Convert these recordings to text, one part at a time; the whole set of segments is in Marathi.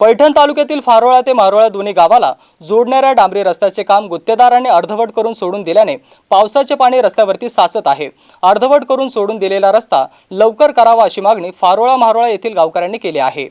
पैठण तालुक्यातील फारोळा ते मारोळा दोन्ही गावाला जोडणाऱ्या डांबरी रस्त्याचे काम गुत्तेदाराने अर्धवट करून सोडून दिल्याने पावसाचे पाणी रस्त्यावरती साचत आहे. अर्धवट करून सोडून दिलेला रस्ता लवकर करावा अशी मागणी फारोळा मारोळा येथील गावकऱ्यांनी केली आहे.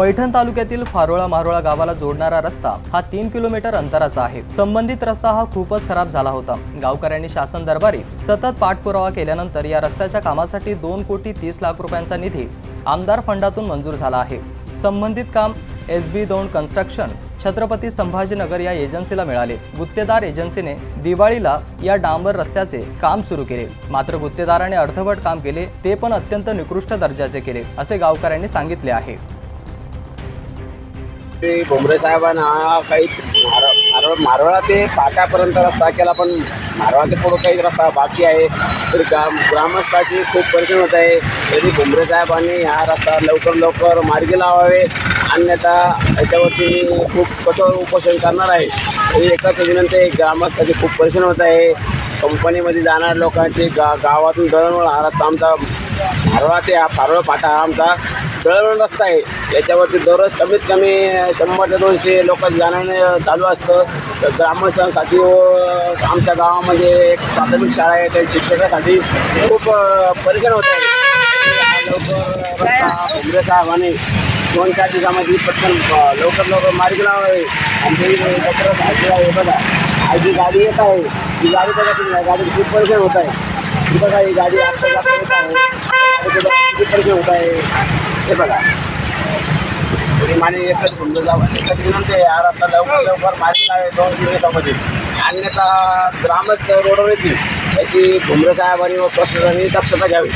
पैठण तालुक्यातील फारोळा मारोळा गावाला जोडणारा रस्ता हा तीन किलोमीटर अंतराचा आहे. संबंधित रस्ता हा खूपच खराब झाला होता. गावकऱ्यांनी शासन दरबारी सतत पाठपुरावा केल्यानंतर या रस्त्याच्या कामासाठी दोन कोटी तीस लाख रुपयांचा निधी आमदार फंडातून मंजूर झाला आहे. संबंधित काम S B Daund construction Chhatrapati Sambhajinagar या एजन्सीला मिळाले. गुत्तेदार एजन्सीने दिवाळीला या डांबर रस्त्याचे काम सुरू केले. मात्र गुत्तेदाराने अर्धवट काम केले ते पण अत्यंत निकृष्ट दर्जाचे केले असे गावकऱ्यांनी सांगितले आहे. ते भुमरे साहेबांना काही मार- मारळ मारवळा ते पाटापर्यंत रस्ता केला पण मारवळा ते पुढं काही रस्ता बाकी आहे. तर ग्राम ग्रामस्थाची खूप परेशान होत आहे. तरी भुमरे साहेबांनी हा रस्ता लवकर लवकर मार्गी लावावे. अन्यथा याच्यावरती मी खूप कठोर उपोषण करणार आहे. एकाच विनंती आहे ग्रामस्थाची खूप परेशान होत आहे. कंपनीमध्ये जाणाऱ्या लोकांचे गा गावातून दळणवळ हा रस्ता आमचा मारवाळा ते हा फारोळा फाटा हा आमचा दळवण रस्ता आहे. याच्यावरती दररोज कमीत कमी शंभर ते दोनशे लोकांचं जाणं चालू असतं. तर ग्रामस्थांसाठी व आमच्या गावामध्ये एक प्राथमिक शाळा आहे. त्या शिक्षकासाठी खूप परेशान होत आहे. लवकर रस्ता भुमरे साहेबांनी दोन चार दिवसामध्ये पटकन अ, लवकर लवकर मार्गी लावावे. आमच्या इथे कचरा साचलेला आहे. बघा जी गाडी येत आहे ती गाडी बघा तुम्ही. गाडी खूप परेशान होत आहे. ही बघा ही गाडी आत्ता जास्त येत आहे. होत आहे हे बघा माने एकच घुमलं एकच आहे हा रस्ता लवकर लवकर मार्गी अन्यथा ग्रामस्थ रोडवर येतील याची भुमरे साहेबांनी व प्रशासनाने दक्षता घ्यावी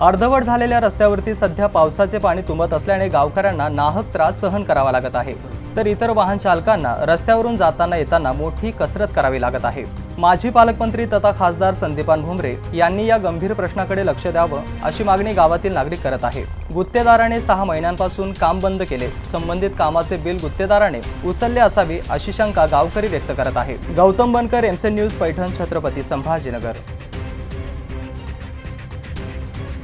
अर्धवट झालेल्या रस्त्यावरती सध्या पावसाचे पाणी तुंबत असल्याने गावकऱ्यांना नाहक त्रास सहन करावा लागत आहे. तर इतर वाहन चालकांना रस्त्यावरून जाताना येताना मोठी कसरत करावी लागत आहे. माजी पालकमंत्री तथा खासदार संदीपान भुमरे यांनी या गंभीर प्रश्नाकडे लक्ष द्यावं अशी मागणी गावातील नागरिक करत आहे. गुत्तेदाराने सहा महिन्यांपासून काम बंद केले. संबंधित कामाचे बिल गुत्तेदाराने उचलले असावे अशी शंका गावकरी व्यक्त करत आहे. गौतम बनकर एमसेन न्यूज पैठण छत्रपती संभाजीनगर.